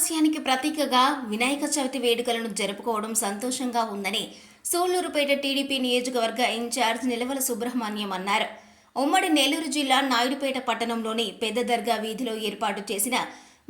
ఆలస్యానికి ప్రతీకగా వినాయక చవితి వేడుకలను జరుపుకోవడం సంతోషంగా ఉందని సూళ్ళూరుపేట టీడీపీ నియోజకవర్గ ఇన్ఛార్జ్ నిలవల సుబ్రహ్మణ్యం అన్నారు. ఉమ్మడి నెల్లూరు జిల్లా నాయుడుపేట పట్టణంలోని పెద్ద దర్గా వీధిలో ఏర్పాటు చేసిన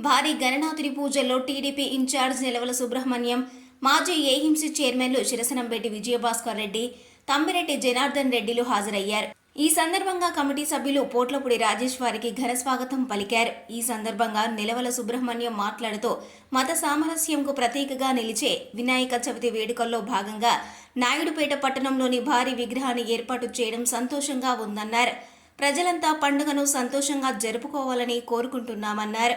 భారీ గణనాథుని పూజల్లో టీడీపీ ఇన్ఛార్జ్ నిలవల సుబ్రహ్మణ్యం మాజీ ఏహింసీ చైర్మన్లు శిరసనంబెట్టి విజయభాస్కర్ రెడ్డి తమ్మిరెడ్డి జనార్దన్ రెడ్డిలు హాజరయ్యారు. ఈ సందర్భంగా కమిటీ సభ్యులు పోట్లపూడి రాజేష్ వారికి ఘన స్వాగతం పలికారు. ఈ సందర్భంగా నిలవల సుబ్రహ్మణ్యం మాట్లాడుతూ మత సామరస్యంకు ప్రతీకగా నిలిచే వినాయక చవితి వేడుకల్లో భాగంగా నాయుడుపేట పట్టణంలోని భారీ విగ్రహాన్ని ఏర్పాటు చేయడం సంతోషంగా ఉందన్నారు. ప్రజలంతా పండుగను సంతోషంగా జరుపుకోవాలని కోరుకుంటున్నామన్నారు.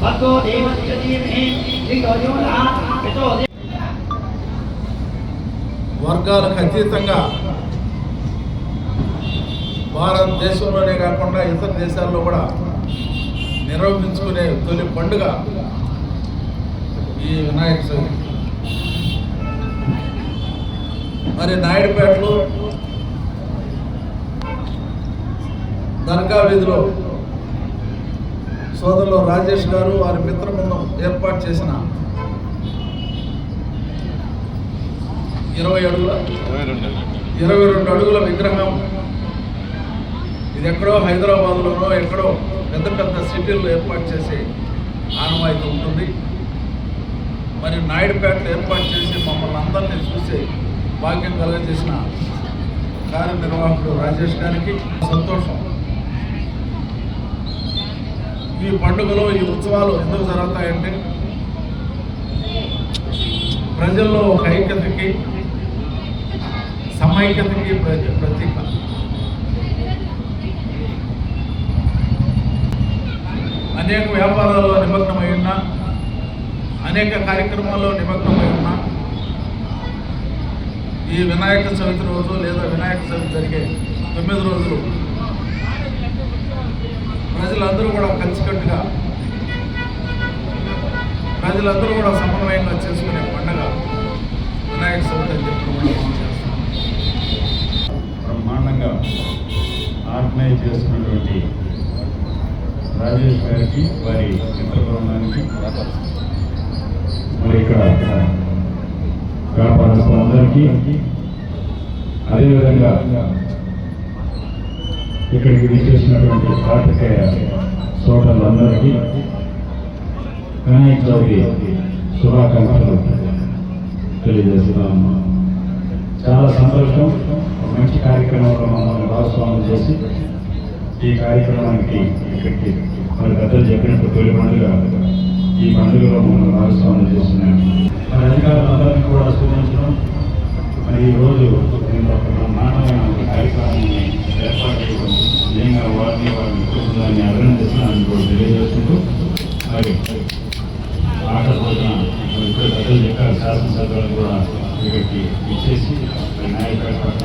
భగవో దేవస్య వర్గాలకు అతీతంగా భారతదేశంలోనే కాకుండా ఇతర దేశాల్లో కూడా నిర్వహించుకునే తొలి పండుగ ఈ వినాయక చవితి. మరి నాయుడుపేటలో దర్గా వీధిలో సోదరులు రాజేష్ గారు వారి మిత్ర బృందం ఏర్పాటు చేసిన ఇరవై అడుగుల ఇరవై రెండు అడుగుల విగ్రహం ఇది ఎక్కడో హైదరాబాద్లోనో ఎక్కడో పెద్ద పెద్ద సిటీల్లో ఏర్పాటు చేసే ఆనవాయితీ ఉంటుంది. మరి నాయుడుపేటలో ఏర్పాటు చేసి మమ్మల్ని అందరినీ చూసి భాగ్యం కలగజేసిన కార్యనిర్వాహకుడు రాజేష్ గారికి సంతోషం. ఈ పండుగలో ఈ ఉత్సవాలు ఎందుకు జరుగుతాయంటే ప్రజల్లో ఒక ఐక్యతకి సమైక్యతకి ప్రతి అనేక వ్యాపారాల్లో నిమగ్నమై ఉన్నా అనేక కార్యక్రమాల్లో నిమగ్నమై ఉన్నా ఈ వినాయక చవితి రోజు లేదా వినాయక చవితి జరిగే తొమ్మిది రోజులు ప్రజలందరూ కూడా కలిసికట్టుగా ప్రజలందరూ కూడా సమన్వయంగా చేసుకునే పండుగ వినాయక చవితి అని చెప్పి బ్రహ్మాండంగా ఆర్గనైజ్ చేస్తున్నటువంటి రాజేష్ గారికి వారి మిత్ర బృందానికి మరి ఇక్కడ వ్యాపారస్తులందరికీ అదేవిధంగా ఇక్కడికి విచ్చేసినటువంటి కార్తికేయ సోదరులందరికీ వినాయక చవితి శుభాకాంక్షలు తెలియజేస్తున్నాము. చాలా సంతోషం. మంచి కార్యక్రమంలో మమ్మల్ని భాగస్వామ్యం చేసి ఈ కార్యక్రమానికి ఇక్కడికి మన గతలు చెప్పినట్టు తొలి పండుగ ఈ పండుగలో మనం భాగస్వామ్యం చేస్తున్నాను మరి అధికారులందరినీ కూడా స్పందించడం మరి ఈరోజు రోజు నేను ఒక బ్రహ్మాండమైన కార్యక్రమాన్ని ఏర్పాటు చేయడం నిజంగా వారిని వారిని మిత్రులని అభినందిస్తున్నాను కూడా తెలియజేస్తుంటూ మరి ఆట భోజన మరి ఇప్పుడు పెద్దలు చెప్పారు శాసనసభ్యులను కూడా ఇక్కడికి ఇచ్చేసి మరి నాయకుల పట్ల